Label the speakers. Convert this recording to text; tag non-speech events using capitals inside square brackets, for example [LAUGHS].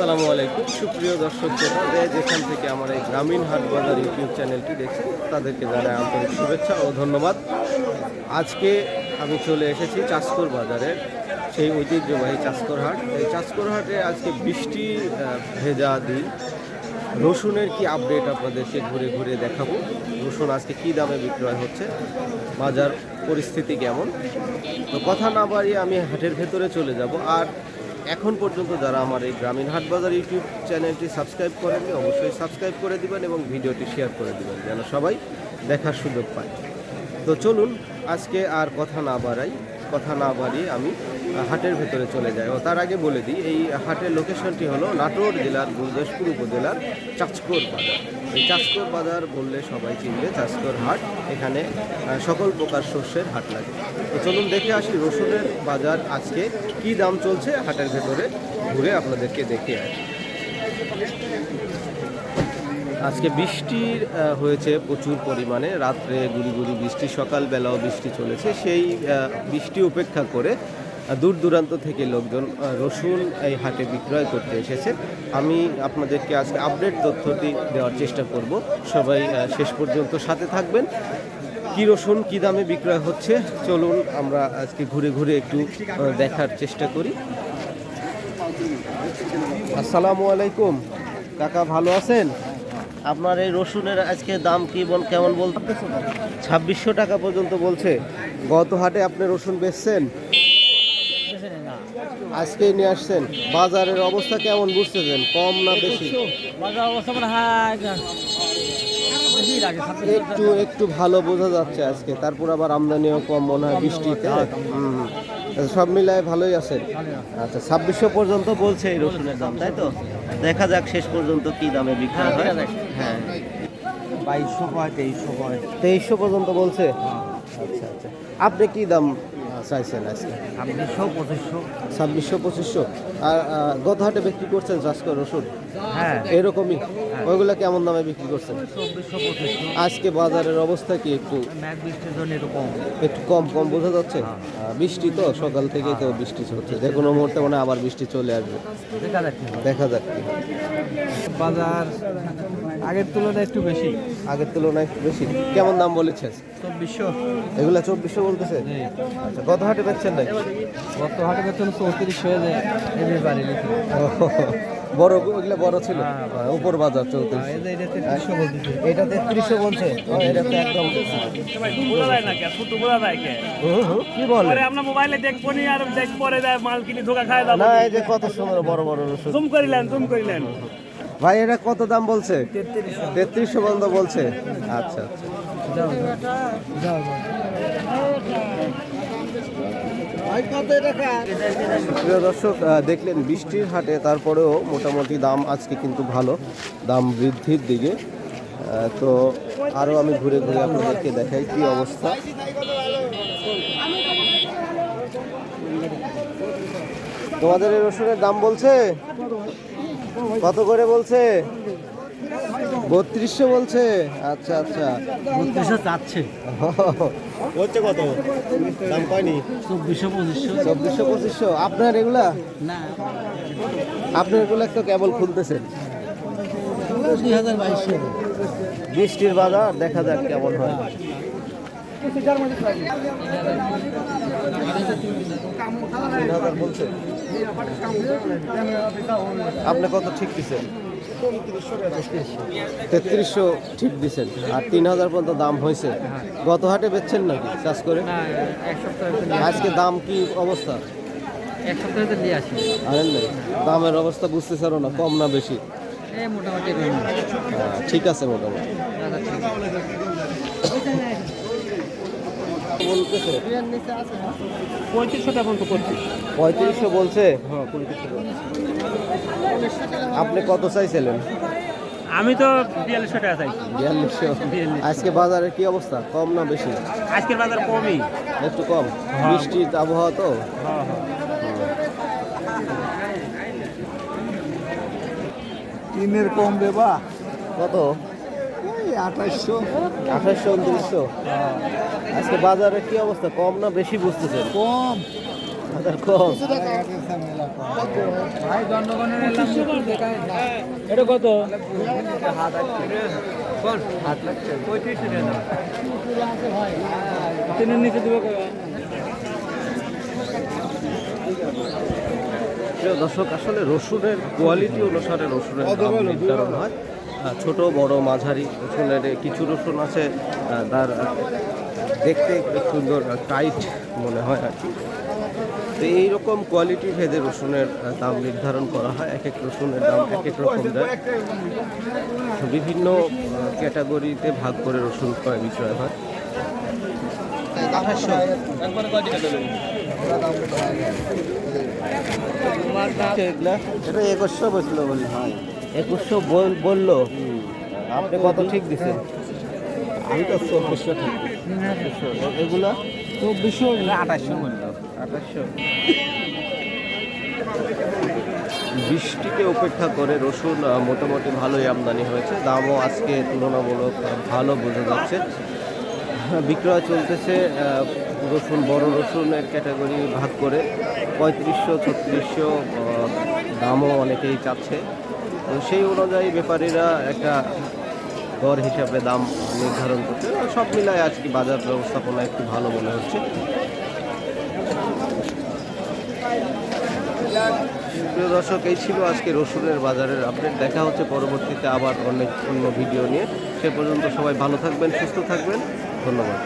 Speaker 1: আসসালামু আলাইকুম। সুপ্রিয় দর্শক শ্রোতা যেখান থেকে আমার এই গ্রামীণ হাট বাজার ইউটিউব চ্যানেলটি দেখছেন, তাদেরকে জানাই আন্তরিক শুভেচ্ছা ও ধন্যবাদ। আজকে আমি চলে এসেছি চাষকর বাজারের সেই ঐতিহ্যবাহী চাষকর হাট। এই চাষকর হাটে আজকে বৃষ্টি ভেজা দিন। রসুনের কি আপডেট আপনাদেরকে ঘুরে ঘুরে দেখাবো। রসুন আজকে কি দামে বিক্রয় হচ্ছে, বাজার পরিস্থিতি কেমন? তো কথা না বাড়িয়ে আমি হাটের ভেতরে চলে যাব। আর এখন পর্যন্ত যারা আমার এই গ্রামীণ হাটবাজার ইউটিউব চ্যানেলটি সাবস্ক্রাইব করেননি, অবশ্যই সাবস্ক্রাইব করে দিবেন এবং ভিডিওটি শেয়ার করে দিবেন, যেন সবাই দেখার সুযোগ পায়। তো চলুন, আজকে আর কথা না বাড়াই। কথা না বাড়িয়ে আমি হাটের ভেতরে চলে যাই। ও তার আগে বলে দিই, এই হাটের লোকেশনটি হলো নাটোর জেলার গুরুদাসপুর উপজেলার চাঁচকর বাজার। এই চাঁচকর বাজার বললে সবাই চিনবে, চাঁচকর হাট। এখানে সকল প্রকার শস্যের হাট লাগে। তো চলুন দেখে আসি রসুনের বাজার আজকে কি দাম চলছে হাটের ভেতরে। ঘুরে আপনাদেরকে দেখে আসি। আজকে বৃষ্টির হয়েছে প্রচুর পরিমাণে। রাত্রে গুড়ি গুড়ি বৃষ্টি, সকালবেলাও বৃষ্টি চলেছে। সেই বৃষ্টি উপেক্ষা করে দূর দূরান্ত থেকে লোকজন রসুন এই হাটে বিক্রয় করতে এসেছে। আমি আপনাদেরকে আজকে আপডেট তথ্যটি দেওয়ার চেষ্টা করব। সবাই শেষ পর্যন্ত সাথে থাকবেন। কী রসুন, কী দামে বিক্রয় হচ্ছে? চলুন আমরা আজকে ঘুরে ঘুরে একটু দেখার চেষ্টা করি। আসসালামু আলাইকুম। কাকা, ভালো আছেন? আপনার এই রসুনের আজকে দাম কি বল কেমন বলতে ছাব্বিশশো টাকা পর্যন্ত বলছে। গত হাটে আপনি রসুন বেচছেন? আজকে নিয়ে আসছেন। বাজারের অবস্থা কেমন বুঝতেছেন? কম না বেশি? একটু একটু ভালো বোঝা যাচ্ছে আজকে। তারপর আবার আমদানিও কম, মনে হয় বৃষ্টিতে। সব মিলায় ভালোই আছে। আচ্ছা ছাব্বিশশো পর্যন্ত বলছে এই রসুনের দাম তাই তো? দেখা যাক শেষ পর্যন্ত কি দামে বিক্রি
Speaker 2: হ্যাঁ,
Speaker 1: হয় হ্যাঁ।
Speaker 2: বাইশশো হয় তেইশশো হয়।
Speaker 1: তেইশশো পর্যন্ত বলছে? আচ্ছা আচ্ছা। আপনি কি দাম চাইছেন আজকে?
Speaker 2: ছাব্বিশশো পঁচিশশো।
Speaker 1: ছাব্বিশশো পঁচিশশো? আর গত হাটে বিক্রি করছেন চাষ করে রসুন?
Speaker 2: হ্যাঁ।
Speaker 1: এরকমই? ওইগুলা কেমন দামে বিক্রি করছেন? আজকে বাজারের অবস্থা কি একটু? একটু কম। কম বোঝা যাচ্ছে? বৃষ্টি তো সকাল থেকেই তো বৃষ্টি হচ্ছে। যে কোনো মুহূর্তে মানে আবার বৃষ্টি চলে আসবে।
Speaker 2: দেখা যাচ্ছে
Speaker 1: যাক
Speaker 2: বাজার আগের তুলনায় একটু বেশি।
Speaker 1: আগের তুলনায় একটু বেশি। কেমন দাম বলেছে
Speaker 2: চব্বিশশো।
Speaker 1: এগুলা চব্বিশশো বলতেছে? আচ্ছা কত হাটে পাচ্ছেন নাকি?
Speaker 2: গত হাটে বেতন চৌত্রিশ হয়ে যায় এমনি বাড়ি [LAUGHS]
Speaker 1: বড় ওগুলা বড় ছিল।
Speaker 2: হ্যাঁ,
Speaker 1: হ্যাঁ, উপর বাজার চৌত্রিশ
Speaker 2: এটা তেত্রিশশো
Speaker 1: বলছে। ও, এটা তো একদম
Speaker 3: কে?
Speaker 1: বলে?
Speaker 3: আমরা মোবাইলে দেখব নি আর দেখ পরে দেয় মাল কিনে ধোকা খায় দাও
Speaker 1: না এই যে কত সুন্দর বড় বড় রসুন।
Speaker 3: জুম করিলেন জুম করিলেন।
Speaker 1: ভাই এটা কত দাম বলছে?
Speaker 2: তেত্রিশশো।
Speaker 1: পর্যন্ত বলছে। আচ্ছা আচ্ছা।
Speaker 2: যাও যাও।
Speaker 1: দর্শক দেখলেন বৃষ্টির হাটে, তারপরেও মোটামুটি দাম আজকে কিন্তু ভালো, দাম বৃদ্ধির দিকে। তো আরও আমি ঘুরে ঘুরে আপনাদেরকে দেখাই কি অবস্থা। তোমাদের এই রসুনের দাম বলছে? কত করে বলছে? বত্রিশশো বলছে? আচ্ছা আচ্ছা।
Speaker 2: বত্রিশশো চাচ্ছে।
Speaker 1: বলছে কত? দাম পাইনি
Speaker 2: চব্বিশশো পঁচিশশো।
Speaker 1: চব্বিশশো পঁচিশশো। আপনার এগুলা?
Speaker 2: না।
Speaker 1: আপনার এগুলো তো কেবল খুলতেছেন
Speaker 2: দুই হাজার বাইশশো।
Speaker 1: বৃষ্টির বাজার দেখা যাক কেমন হয়। আপনি কত ঠিক দিচ্ছেন তেত্রিশশো ঠিক দিচ্ছেন আর তিন হাজার পর্যন্ত দাম হয়েছে। গত হাটে বেচছেন নাকি চাষ করে? আজকে দাম কি অবস্থা? আনেন নাই? দামের অবস্থা বুঝতে পারো না কম না বেশি? ঠিক আছে মোটামুটি। বলতেছে?
Speaker 3: পঁয়ত্রিশশো টাকা পর্যন্ত করছি।
Speaker 1: পঁয়ত্রিশশো বলছে?
Speaker 3: হ্যাঁ,
Speaker 1: আপনি কত চাইছিলেন?
Speaker 3: আমি তো বিয়াল্লিশশো টাকা চাইছি।
Speaker 1: বিয়াল্লিশশো? আজকে বাজারের কি অবস্থা? কম না বেশি?
Speaker 3: আজকের বাজার কমই।
Speaker 1: একটু কম। বৃষ্টির আবহাওয়া তো?
Speaker 3: হ্যাঁ হ্যাঁ।
Speaker 2: তিনের কম দেবা
Speaker 1: কত?
Speaker 2: আঠাশশো।
Speaker 1: আঠাশশো উনত্রিশশো? আজকে বাজারের কি অবস্থা? কম না বেশি বুঝতেছেন?
Speaker 2: কম।
Speaker 1: হাজার কম।
Speaker 2: এটা কত? তিনের নিচে দিব
Speaker 1: দর্শক আসলে রসুনের কোয়ালিটি অনুসারে রসুনের দাম নির্ধারণ হয়। ছোট, বড়, মাঝারি রসুনের কিছু রসুন আছে তার দেখতে সুন্দর টাইট মনে হয় আর কি। তো এইরকম কোয়ালিটি ভেদে রসুনের দাম নির্ধারণ করা হয়, এক এক রসুনের দাম এক এক রকম দেয়। বিভিন্ন ক্যাটাগরিতে ভাগ করে রসুন ক্রয় বিক্রয় হয়। এগুলা
Speaker 4: এটা বসছিল বলি হয়।
Speaker 1: একুশশো বলল। আপনি কত ঠিক দিচ্ছেন
Speaker 4: আমি তো চব্বিশশো ঠিক
Speaker 1: এগুলা?
Speaker 2: চব্বিশশো
Speaker 4: আঠাশশো বললাম
Speaker 1: আঠাশশো। বৃষ্টিকে উপেক্ষা করে রসুন মোটামুটি ভালোই আমদানি হয়েছে। দামও আজকে তুলনামূলক ভালো বোঝা যাচ্ছে। বিক্রয় চলতেছে রসুন বড় রসুনের ক্যাটাগরি ভাগ করে পঁয়ত্রিশশো ছত্রিশশো দামও অনেকেই চাচ্ছে। তো সেই অনুযায়ী ব্যাপারীরা একটা দর হিসাবে দাম নির্ধারণ করছে। সব মিলায় আজকে বাজার ব্যবস্থাপনা একটু ভালো মনে হচ্ছে। প্রিয় দর্শক, এই ছিল আজকে রসুনের বাজারের আপডেট। দেখা হচ্ছে পরবর্তীতে আবার অনেক অন্য ভিডিও নিয়ে। সে পর্যন্ত সবাই ভালো থাকবেন, সুস্থ থাকবেন। ধন্যবাদ।